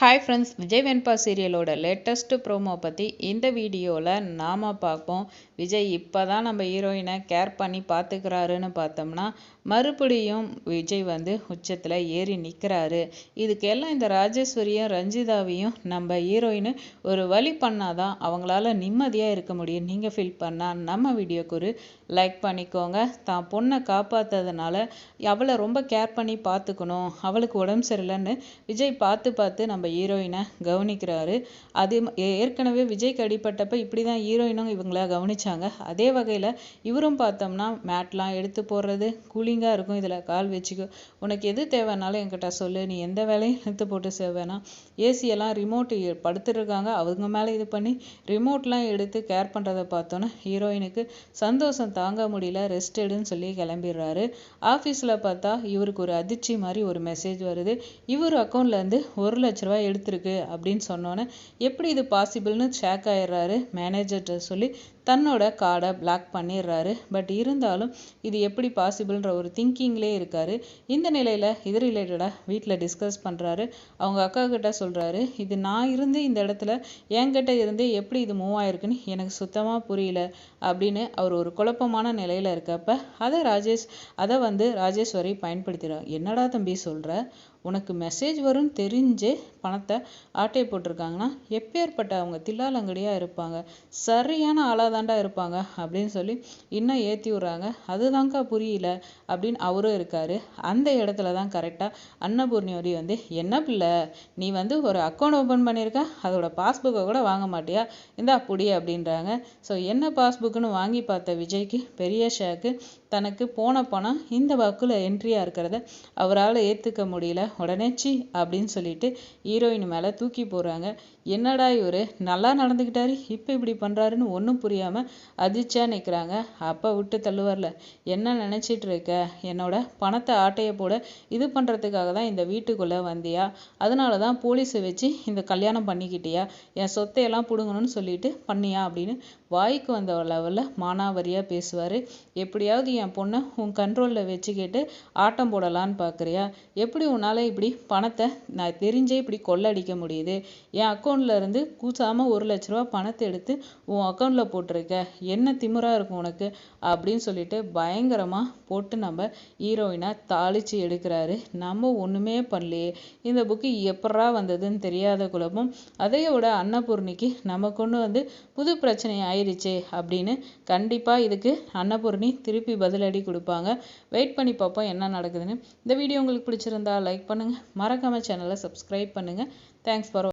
Hi friends Vijay Venba சீரியலோட latest promo பற்றி இந்த வீடியோவில் நாம் பார்ப்போம். விஜய் இப்போ தான் நம்ம ஹீரோயினை கேர் பண்ணி பார்த்துக்கிறாருன்னு பார்த்தோம்னா மறுபடியும் விஜய் வந்து உச்சத்தில் ஏறி நிற்கிறாரு இதுக்கெல்லாம் இந்த ராஜேஸ்வரியும் ரஞ்சிதாவையும் நம்ம ஹீரோயின் ஒரு வழி பண்ணாதான் அவங்களால நிம்மதியாக இருக்க முடியும். நீங்கள் ஃபீல் பண்ணால் நம்ம வீடியோக்கு ஒரு லைக் பண்ணிக்கோங்க. தான் பொண்ணை காப்பாற்றதுனால அவளை ரொம்ப கேர் பண்ணி பார்த்துக்கணும். அவளுக்கு உடம்பு சரியில்லைன்னு விஜய் பார்த்து பார்த்து நம்ம ஹீரோயினை கவனிக்கிறாரு. அது ஏற்கனவே விஜய்க்கு அடிப்பட்டப்ப இப்படி தான் ஹீரோயினும் இவங்கள கவனிச்சாங்க. அதே வகையில் இவரும் பார்த்தோம்னா மேட்லாம் எடுத்து போடுறது கூலிங்காக இருக்கும். இதில் கால் வச்சுக்கோ உனக்கு எது தேவைன்னாலும் என்கிட்ட சொல்லு. நீ எந்த வேலையும் எடுத்து போட்டு சேவேனா ஏசியெல்லாம் ரிமோட் படுத்துருக்காங்க. அவங்க மேலே இது பண்ணி ரிமோட்லாம் எடுத்து கேர் பண்ணுறதை பார்த்தோன்னே ஹீரோயினுக்கு சந்தோஷம் தாங்க முடியல. ரெஸ்ட் எடுன்னு சொல்லி கிளம்பிடுறாரு. ஆஃபீஸில் பார்த்தா இவருக்கு ஒரு அதிர்ச்சி மாதிரி ஒரு மெசேஜ் வருது. இவர் அக்கௌண்ட்லேருந்து ஒரு லட்ச ரூபாய் எடுத்திருக்கு அப்படின்னு சொன்னோன்னே எப்படி இது பாசிபிள்னு ஷேக் ஆயிடுறாரு மேனேஜர்கிட்ட சொல்லி தன்னோட கார்டை பிளாக் பண்ணிடுறாரு. பட் இருந்தாலும் இது எப்படி பாசிபிள்ன்ற ஒரு திங்கிங்லேயே இருக்காரு. இந்த நிலையில் இது ரிலேட்டடாக வீட்டில் டிஸ்கஸ் பண்ணுறாரு அவங்க அக்கா கிட்ட சொல்கிறாரு இது நான் இருந்து இந்த இடத்துல என்கிட்ட இருந்தே எப்படி இது மூவ் ஆயிருக்குன்னு எனக்கு சுத்தமாக புரியல அப்படின்னு அவர் ஒரு குழப்பமான நிலையில் இருக்கப்ப அதை ராஜேஷ் அதை வந்து ராஜேஸ்வரி பயன்படுத்திடுறார் என்னடா தம்பி சொல்கிற உனக்கு மெசேஜ் வரும்னு தெரிஞ்சே பணத்தை ஆட்டை போட்டிருக்காங்கன்னா எப்பேற்பட்ட அவங்க தில்லாலங்கடியாக இருப்பாங்க. சரியான ஆளாக தாண்டா இருப்பாங்க அப்படின்னு சொல்லி இன்னும் ஏற்றி விட்றாங்க. அதுதாங்க்கா புரியல அப்படின்னு அவரும் இருக்காரு. அந்த இடத்துல தான் கரெக்டாக அன்னபூர்ணியோடி வந்து என்ன பிள்ளை? நீ வந்து ஒரு அக்கௌண்ட் ஓப்பன் பண்ணியிருக்க அதோட பாஸ்புக்கை கூட வாங்க மாட்டியா? இந்தா புடி அப்படின்றாங்க. ஸோ என்ன பாஸ்புக்குன்னு வாங்கி பார்த்த விஜய்க்கு பெரிய ஷாக்கு தனக்கு போன பணம் இந்த வாக்கில் என்ட்ரியாக இருக்கிறத அவரால் ஏற்றுக்க முடியல. உடனே சி அப்படின்னு சொல்லிட்டு ஹீரோயின் மேலே தூக்கி போடுறாங்க. என்னடா இவர்? நல்லா நடந்துக்கிட்டாரு? இப்போ இப்படி பண்ணுறாருன்னு ஒன்றும் புரியாமல் அதிர்ச்சியாக நிற்கிறாங்க அப்போ விட்டு தள்ளுவார்ல. என்ன நினச்சிட்டு இருக்க? என்னோட பணத்தை ஆட்டையை போட. இது பண்ணுறதுக்காக தான் இந்த வீட்டுக்குள்ளே வந்தியா? அதனால தான் போலீஸை வச்சு இந்த கல்யாணம் பண்ணிக்கிட்டியா? என் சொத்தையெல்லாம் பிடுங்கணும்னு சொல்லிட்டு பண்ணியா அப்படின்னு வாய்க்கு வந்த லெவலில் மானாவரியாக பேசுவார். எப்படியாவது என் பொண்ணை உன் கண்ட்ரோலில் வச்சுக்கிட்டு ஆட்டம் போடலான்னு பார்க்குறியா எப்படி உன்னால் இப்படி பணத்தை நான் தெரிஞ்சே இப்படி கொள்ளடிக்க முடியுது? என் அக்கௌண்ட்லேருந்து கூசாமல் ஒரு லட்ச ரூபா பணத்தை எடுத்து உன் அக்கௌண்ட்டில் போட்டு போட்டிருக்க? என்ன திமுறா இருக்கும் உனக்கு? அப்படின்னு சொல்லிட்டு பயங்கரமாக போட்டு நம்ம ஹீரோயினை தாளித்து எடுக்கிறாரு. நம்ம ஒன்றுமே பண்ணலையே. இந்த புக்கு எப்படா வந்ததுன்னு தெரியாத குழப்பம். அதையோட அன்னபூர்ணிக்கு நம்ம கொண்டு வந்து புது பிரச்சனை ஆயிடுச்சே அப்படின்னு கண்டிப்பாக இதுக்கு அன்னபூர்ணி திருப்பி பதிலடி கொடுப்பாங்க. வெயிட் பண்ணி பார்ப்போம் என்ன நடக்குதுன்னு. இந்த வீடியோ உங்களுக்கு பிடிச்சிருந்தா லைக் பண்ணுங்கள் மறக்காமல் சேனலை சப்ஸ்கிரைப் பண்ணுங்கள் தேங்க்ஸ் ஃபார்